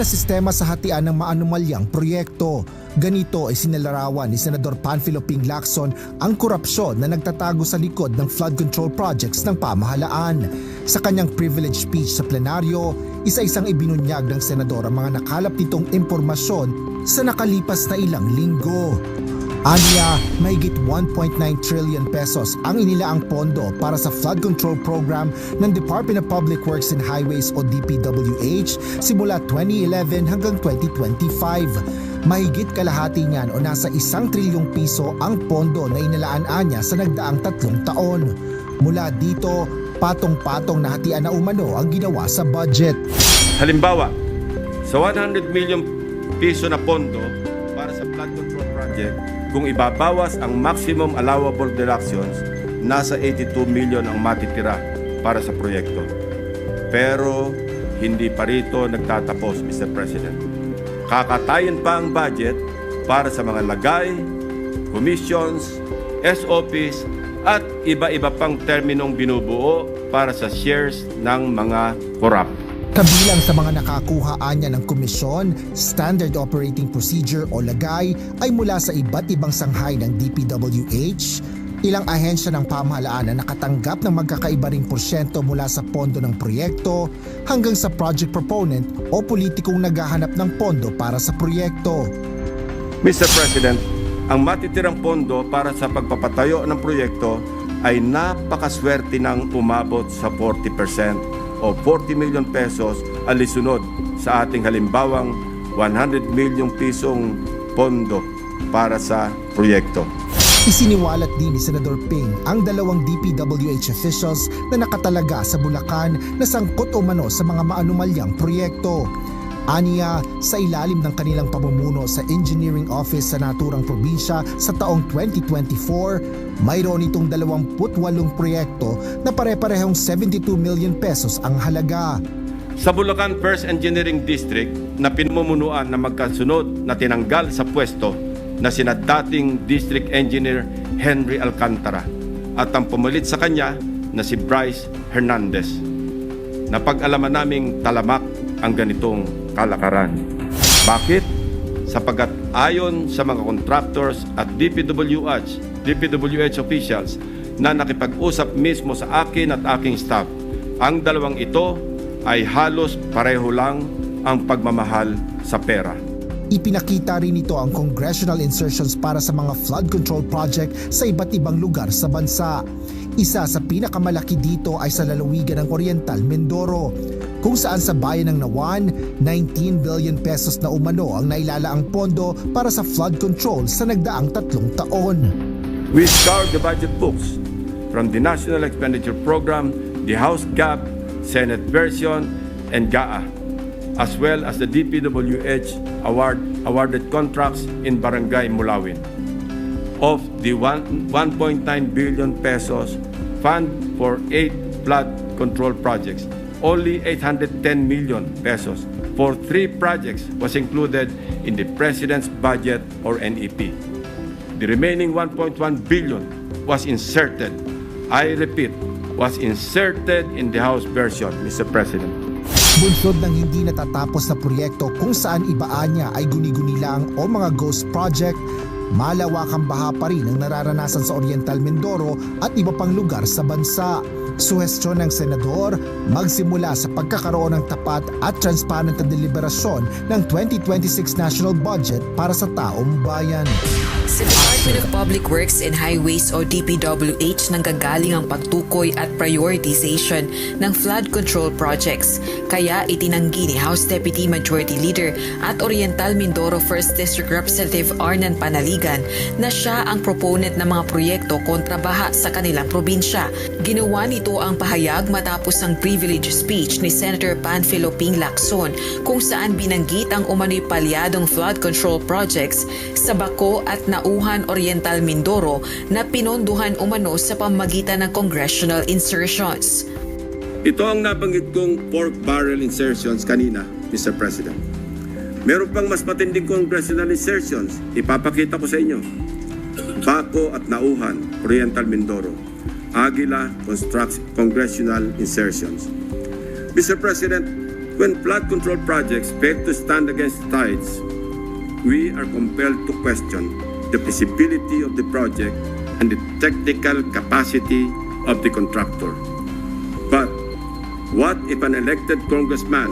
na sistema sa hatian ng maanumalyang proyekto. Ganito ay sinalarawan ni Senador Panfilo Ping Lacson ang korupsyon na nagtatago sa likod ng flood control projects ng pamahalaan. Sa kanyang privilege speech sa plenaryo, isa-isang ibinunyag ng senador ang mga nakalap nitong impormasyon sa nakalipas na ilang linggo. Anya, mahigit 1.9 trillion pesos ang inilaang pondo para sa flood control program ng Department of Public Works and Highways o DPWH simula 2011 hanggang 2025. Mahigit kalahati niyan o nasa isang trilyong piso ang pondo na inalaan Anya sa nagdaang tatlong taon. Mula dito, patong-patong na hatian na umano ang ginawa sa budget. Halimbawa, sa 100 million piso na pondo project, kung ibabawas ang maximum allowable deductions, nasa 82 million ang matitira para sa proyekto. Pero hindi pa rito nagtatapos, Mr. President. Kakatayin pa ang budget para sa mga lagay, commissions, SOPs, at iba-iba pang terminong binubuo para sa shares ng mga korap. Kabilang sa mga nakakuha anya ng komisyon, Standard Operating Procedure o lagay ay mula sa iba't ibang sanghay ng DPWH, ilang ahensya ng pamahalaan na nakatanggap ng magkakaiba ring porsyento mula sa pondo ng proyekto hanggang sa project proponent o politikong naghahanap ng pondo para sa proyekto. Mr. President, ang matitirang pondo para sa pagpapatayo ng proyekto ay napakaswerte ng umabot sa 40% o 40 million pesos alisunod sa ating halimbawang 100 million pisong pondo para sa proyekto. Isiniwalat din ni Senador Ping ang dalawang DPWH officials na nakatalaga sa Bulacan na sangkot o mano sa mga maanumalyang proyekto. Aniya, sa ilalim ng kanilang pamumuno sa Engineering Office sa naturang probinsya sa taong 2024, mayroon itong 28 proyekto na pare-parehong 72 million pesos ang halaga. Sa Bulacan First Engineering District na pinamumunuan na magkasunod na tinanggal sa pwesto na sina dating District Engineer Henry Alcantara at ang pumalit sa kanya na si Bryce Hernandez. Napag-alaman naming talamak ang ganitong kalakaran. Bakit? Sapagat ayon sa mga contractors at DPWH, DPWH officials na nakipag-usap mismo sa akin at aking staff, ang dalawang ito ay halos pareho lang ang pagmamahal sa pera. Ipinakita rin ito ang congressional insertions para sa mga flood control project sa iba't ibang lugar sa bansa. Isa sa pinakamalaki dito ay sa lalawigan ng Oriental Mindoro, kung saan sa bayan ng Nawan, 19 billion pesos na umano ang nailalaang pondo para sa flood control sa nagdaang tatlong taon. We scoured the budget books from the National Expenditure Program, the House GAP, Senate version, and GAA, as well as the DPWH award, awarded contracts in Barangay Mulawin. Of the one- 1.9 billion pesos fund for eight flood control projects, only 810 million pesos for three projects was included in the President's budget or NEP. The remaining 1.1 billion was inserted. I repeat, was inserted in the House version, Mr. President. Bunsod ng hindi natatapos na proyekto kung saan ibaan niya ay guni-guni lang o mga ghost project, malawakang baha pa rin ang nararanasan sa Oriental Mindoro at iba pang lugar sa bansa. Suhestyon ng senador, magsimula sa pagkakaroon ng tapat at transparent na deliberasyon ng 2026 national budget para sa taong bayan. Sa Department of Public Works and Highways o DPWH nanggagaling ang pagtukoy at prioritization ng flood control projects. Kaya itinanggi ni House Deputy Majority Leader at Oriental Mindoro 1st District Representative Arnan Panaligan na siya ang proponent ng mga proyekto kontra baha sa kanilang probinsya. Ginawa nito ang pahayag matapos ang privilege speech ni Senator Panfilo Ping Lacson kung saan binanggit ang umano'y palyadong flood control projects sa Bako at Nauhan Oriental Mindoro na pinonduhan umano sa pamagitan ng congressional insertions. Ito ang nabanggit kong pork barrel insertions kanina, Mr. President. Meron pang mas matinding congressional insertions. Ipapakita ko sa inyo. Bako at Nauhan, Oriental Mindoro. Aguila Congressional Insertions. Mr. President, When flood control projects fail to stand against tides, we are compelled to question the feasibility of the project and the technical capacity of the contractor. But what if an elected congressman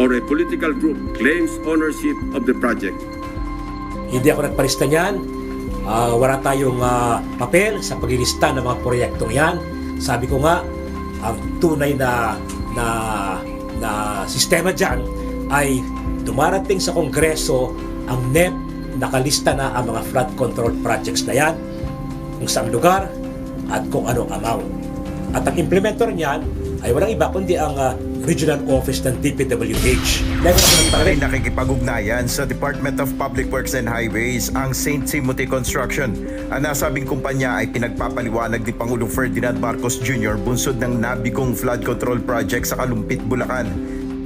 or a political group claims ownership of the project? Hindi ako nagparista niyan. Ah, wala tayong ah, papel sa paglilista ng mga proyektong yan. Sabi ko nga, ang tunay na na na sistema diyan ay dumarating sa Kongreso ang NEP nakalista na ang mga flood control projects na yan kung saan lugar at kung anong amount. At ang implementor niyan ay walang iba kundi ang ah, regional office ng DPWH. Pare nakikipag-ugnayan sa Department of Public Works and Highways ang St. Timothy Construction. Ang nasabing kumpanya ay pinagpapaliwanag ni Pangulong Ferdinand Marcos Jr. bunsod ng nabigong flood control project sa Kalumpit, Bulacan.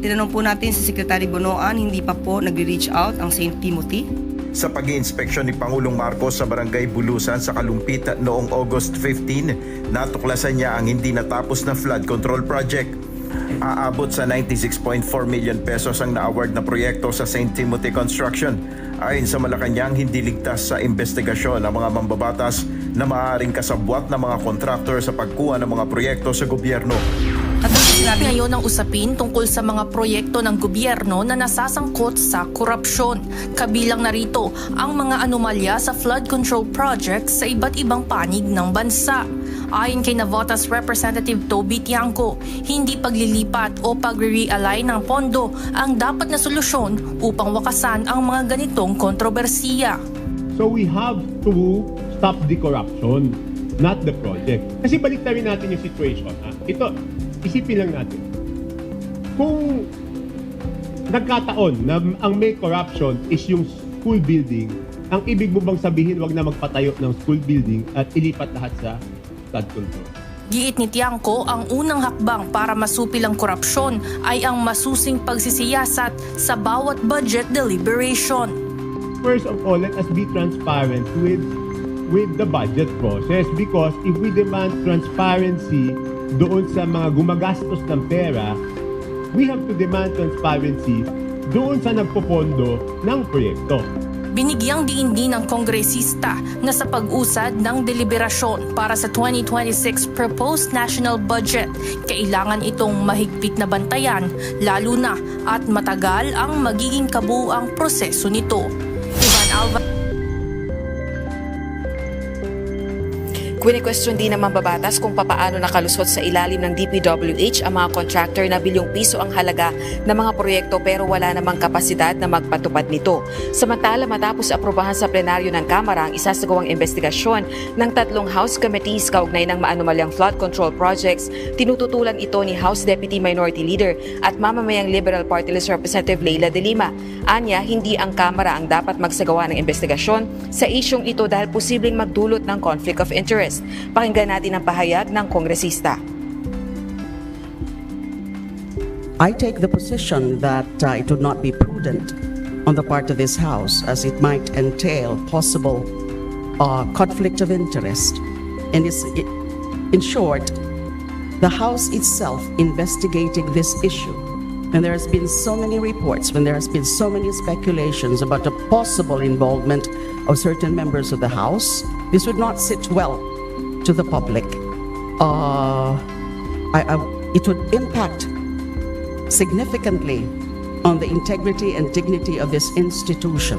Tinanong po natin si Secretary Bonoan, hindi pa po nagre-reach out ang St. Timothy. Sa pag inspeksyon ni Pangulong Marcos sa Barangay Bulusan sa Kalumpit noong August 15, natuklasan niya ang hindi natapos na flood control project. Aabot sa 96.4 million pesos ang na-award na proyekto sa St. Timothy Construction. Ayon sa Malacanang, hindi ligtas sa investigasyon ang mga mambabatas na maaaring kasabwat ng mga kontraktor sa pagkuha ng mga proyekto sa gobyerno. At ang Ngayon ang usapin tungkol sa mga proyekto ng gobyerno na nasasangkot sa korupsyon. Kabilang narito ang mga anomalya sa flood control projects sa iba't ibang panig ng bansa. Ayon kay Navotas Representative Toby Tiangco, hindi paglilipat o pagre-realign ng pondo ang dapat na solusyon upang wakasan ang mga ganitong kontrobersiya. So we have to stop the corruption, not the project. Kasi balik rin natin yung situation. Ha? Ito, isipin lang natin. Kung nagkataon na ang may corruption is yung school building, ang ibig mo bang sabihin wag na magpatayo ng school building at ilipat lahat sa flood control? Giit ni Tiangco, ang unang hakbang para masupil ang korupsyon ay ang masusing pagsisiyasat sa bawat budget deliberation. First of all, let us be transparent with with the budget process because if we demand transparency doon sa mga gumagastos ng pera, we have to demand transparency doon sa nagpopondo ng proyekto. Binigyang diin din ng kongresista na sa pag-usad ng deliberasyon para sa 2026 proposed national budget, kailangan itong mahigpit na bantayan lalo na at matagal ang magiging kabuuang proseso nito. Ivan Alva Kwini-question din ng mambabatas kung papaano nakalusot sa ilalim ng DPWH ang mga contractor na bilyong piso ang halaga ng mga proyekto pero wala namang kapasidad na magpatupad nito. Samantala matapos aprobahan sa plenaryo ng Kamara ang isasagawang investigasyon ng tatlong House Committees kaugnay ng maanumalyang flood control projects, tinututulan ito ni House Deputy Minority Leader at mamamayang Liberal Party List Representative Leila de Lima. Anya, hindi ang Kamara ang dapat magsagawa ng investigasyon sa isyong ito dahil posibleng magdulot ng conflict of interest. Pakinggan natin ang pahayag ng kongresista. I take the position that uh, it would not be prudent on the part of this House as it might entail possible uh, conflict of interest. And is, in short, the House itself investigating this issue. And there has been so many reports, when there has been so many speculations about the possible involvement of certain members of the House, this would not sit well to the public. Uh, I, I, it would impact significantly on the integrity and dignity of this institution.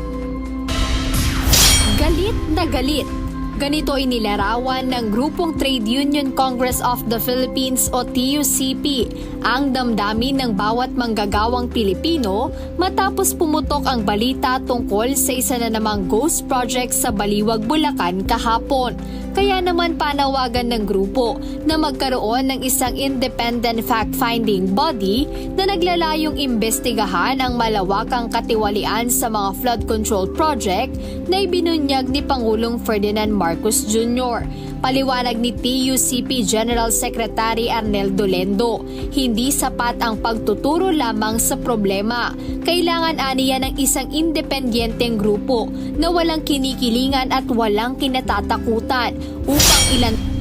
Galit na galit. Ganito inilarawan ng Grupong Trade Union Congress of the Philippines o TUCP ang damdamin ng bawat manggagawang Pilipino matapos pumutok ang balita tungkol sa isa na namang ghost project sa Baliwag, Bulacan kahapon. Kaya naman panawagan ng grupo na magkaroon ng isang independent fact-finding body na naglalayong imbestigahan ang malawakang katiwalian sa mga flood control project na ibinunyag ni Pangulong Ferdinand Marcos Jr. Paliwanag ni TUCP General Secretary Arneldo Lendo, hindi sapat ang pagtuturo lamang sa problema. Kailangan aniya ng isang independenteng grupo na walang kinikilingan at walang kinatatakutan upang ilan